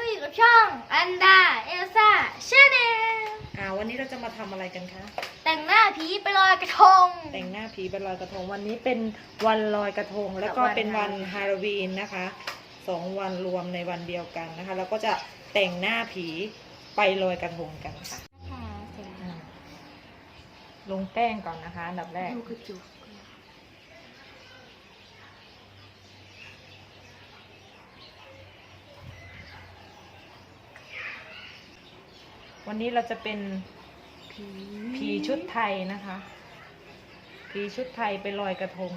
ก็อยู่กับช่องอันดาเอลซ่าชาแนลอ่าวันนี้เราจะมาทำอะไรกันคะ แต่งหน้าผีไปลอยกระทง แต่งหน้าผีเป็นลอยกระทงวันนี้เป็นวันลอยกระทง แล้วก็เป็นวันฮาโลวีนนะคะสองวันรวมในวันเดียวกันนะคะแล้วก็จะแต่งหน้าผีไปลอยกระทงกันค่ะอ่าลงแป้งก่อนนะคะอันดับแรก ดูกระจุก วันนี้เราจะเป็นผีชุดไทยนะคะผีชุดไทยไปลอยกระทง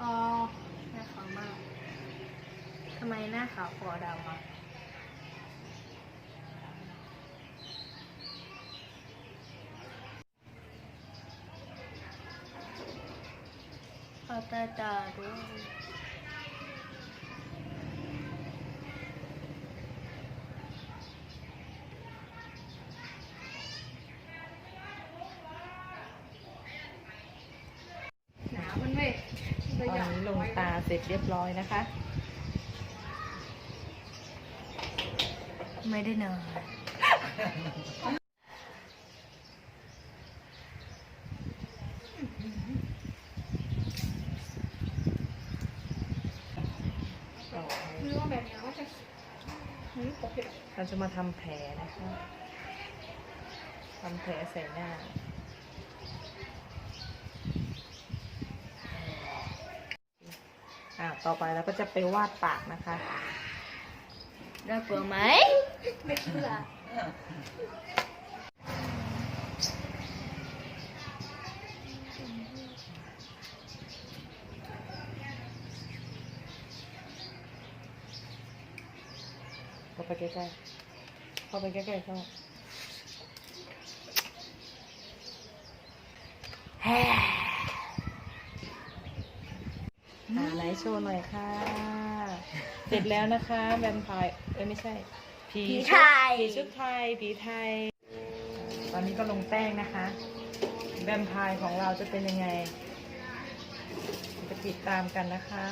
อ๋อหน้าขาวมากทำไมหน้าขาวคอดำอะขอตาตาด้วย หนาวมันเว้ย ตอนนี้ลงตาเสร็จเรียบร้อยนะคะ ไม่ได้นอนไม่รู้ว่าแบบนี้ว่าจะเฮ้ยปกติเราจะมาทำแผลนะคะทำแผลใส่หน้า อ่า ต่อไปเราก็จะไปวาดปากนะคะน่ากลัวไหมไม่เชื่อเข้าไปใกล้ๆเข้าไปใกล้ๆเข้าอ่าไหน โชว์หน่อยค่ะ เสร็จแล้วนะคะแวมไพร์เอ้ยไม่ใช่ ผีผีชุไทดยผีชุดไทย ผีไทย ตอนนี้ก็ลงแป้งนะคะ แวมไพร์ของเราจะเป็นยังไงจะติดตามกันนะคะ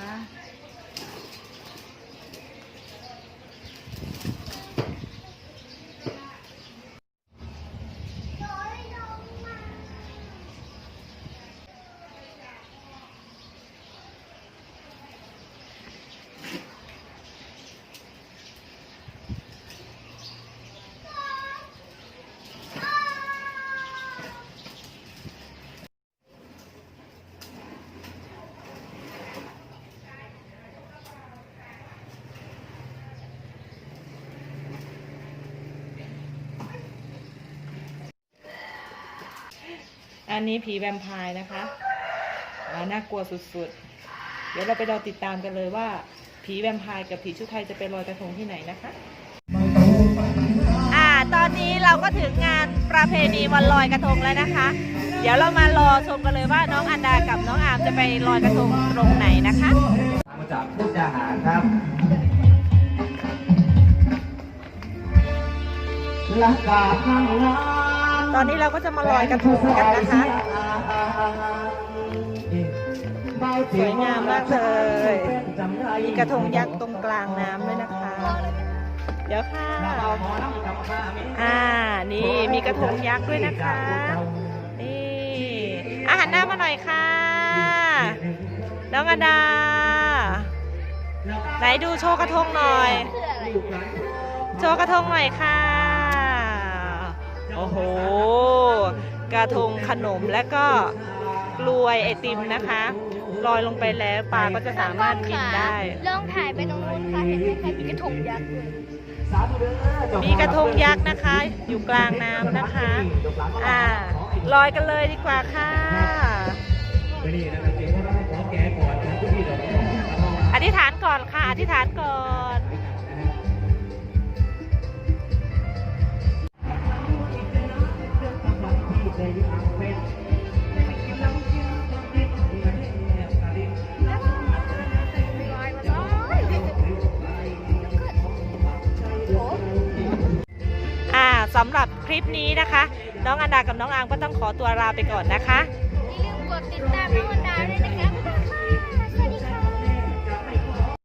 อันนี้ผีแวมไพร์นะคะอ่าน่ากลัวสุดๆ เดี๋ยวเราไปรอติดตามกันเลยว่า ผีแวมไพร์กับผีชุดไทยจะไปลอยกระทงที่ไหนนะคะ อ่า ตอนนี้เราก็ถึงงานประเพณีวันลอยกระทงแล้วนะคะ เดี๋ยวเรามารอชมกันเลยว่าน้องอันดากับน้องอามจะไปลอยกระทงตรงไหนนะคะมาจากพุทธาหารครับลักกาข้างล้าน ตอนนี้เราก็จะมาลอยกระทงกันนะคะสวยงามมากเลยมีกระทงยักษ์ตรงกลางน้ำด้วยนะคะ เดี๋ยวค่ะอ่านี่มีกระทงยักษ์ด้วยนะคะนี่อาหารหน้ามาหน่อยค่ะน้องอดาไหนดูโชว์กระทงหน่อย โชว์กระทงหน่อยค่ะ โอ้โห กระทงขนมและก็กลวยไอติมนะคะลอยลงไปแล้วปลาก็จะสามารถกินได้ ลองถ่ายไปตรงนู้นค่ะ เห็นไหมคะมีกระทงยักษ์ด้วยมีกระทงยักษ์นะคะ อยู่กลางน้ำนะคะ อ่าลอยกันเลยดีกว่าค่ะอธิษฐานก่อนค่ะ อธิษฐานก่อน สำหรับคลิปนี้นะคะ น้องอันดากับน้องอางก็ต้องขอตัวลาไปก่อนนะคะ อย่าลืมกดติดตามน้องอันดาด้วยนะคะ